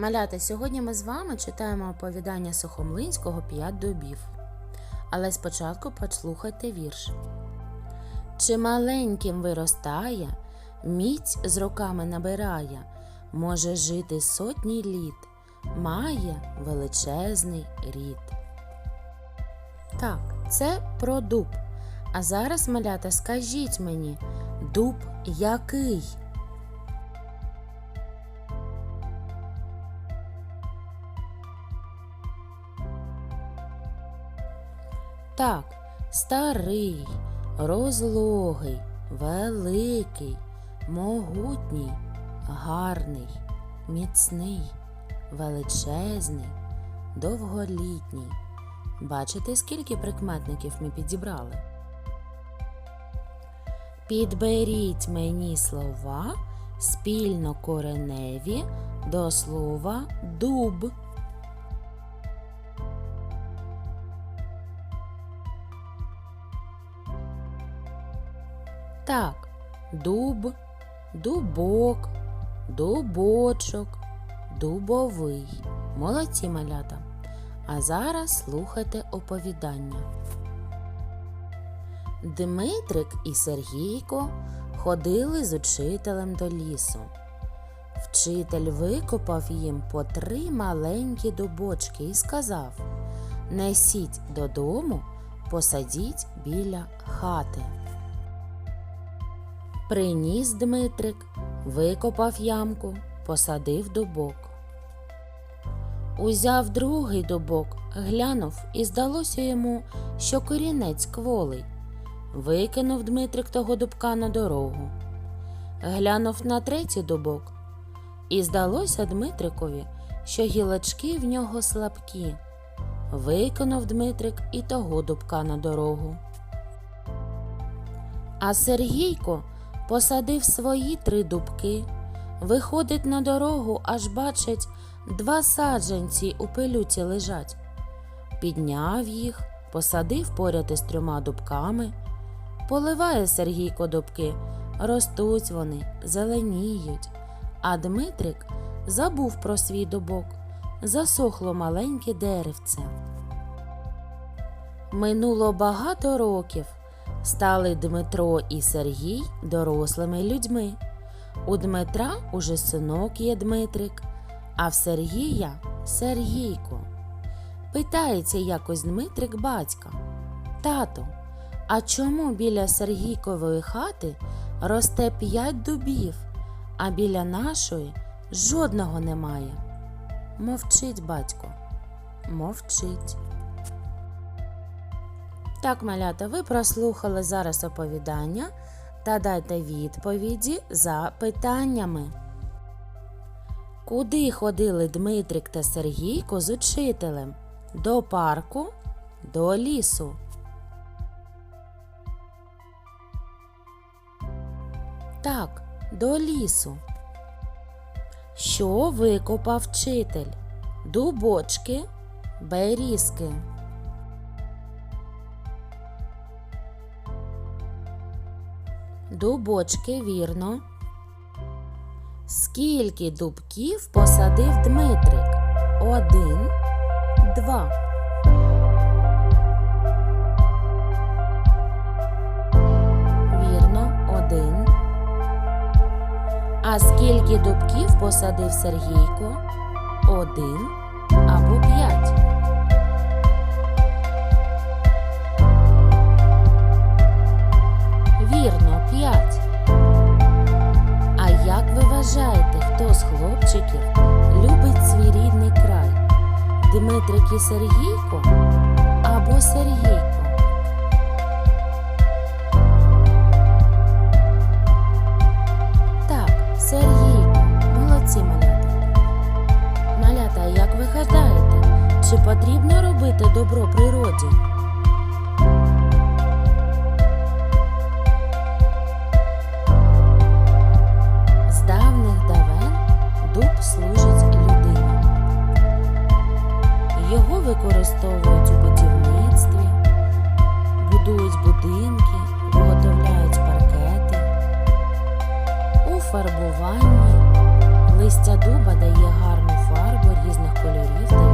Малята, сьогодні ми з вами читаємо оповідання Сухомлинського «П'ять дубів. Але спочатку послухайте вірш. Чи маленьким виростає, міць з роками набирає, може жити сотні літ, має величезний рід. Так, це про дуб. А зараз, малята, скажіть мені, дуб який? Так, старий, розлогий, великий, могутній, гарний, міцний, величезний, довголітній. Бачите, скільки прикметників ми підібрали? Підберіть мені слова спільно кореневі до слова дуб. Так, дуб, дубок, дубочок, дубовий. Молодці малята. А зараз слухайте оповідання. Дмитрик і Сергійко ходили з учителем до лісу. Вчитель викопав їм по три маленькі дубочки і сказав: Несіть додому, посадіть біля хати. Приніс Дмитрик, викопав ямку, посадив дубок. Узяв другий дубок, глянув, і здалося йому, що корінець кволий. Викинув Дмитрик того дубка на дорогу. Глянув на третій дубок, і здалося Дмитрикові, що гілочки в нього слабкі. Викинув Дмитрик і того дубка на дорогу. А Сергійко посадив свої три дубки, виходить на дорогу, аж бачить, два саджанці у пилюці лежать. Підняв їх, посадив поряд із трьома дубками. Поливає Сергійко дубки, ростуть вони, зеленіють. А Дмитрик забув про свій дубок, засохло маленьке деревце. Минуло багато років. Стали Дмитро і Сергій дорослими людьми. У Дмитра уже синок є Дмитрик, а в Сергія Сергійко. Питається якось Дмитрик батька. Тато, а чому біля Сергійкової хати росте п'ять дубів, а біля нашої жодного немає? Мовчить батько, мовчить. Так, малята, ви прослухали зараз оповідання та дайте відповіді за питаннями. Куди ходили Дмитрик та Сергійко з учителем? До парку, до лісу. Так, до лісу. Що викопав вчитель? Дубочки, берізки. Дубочки, вірно. Скільки дубків посадив Дмитрик? Один, два. Вірно, один. А скільки дубків посадив Сергійко? Один або п'ять. Вірно, п'ять. А як ви вважаєте, хто з хлопчиків любить свій рідний край? Дмитрик і Сергійко або Сергійко? Так, Сергійко, молодці малята. Малята, як ви гадаєте, чи потрібно робити добро природі? будинки, виготовляють паркети. У фарбуванні листя дуба дає гарну фарбу різних кольорів. та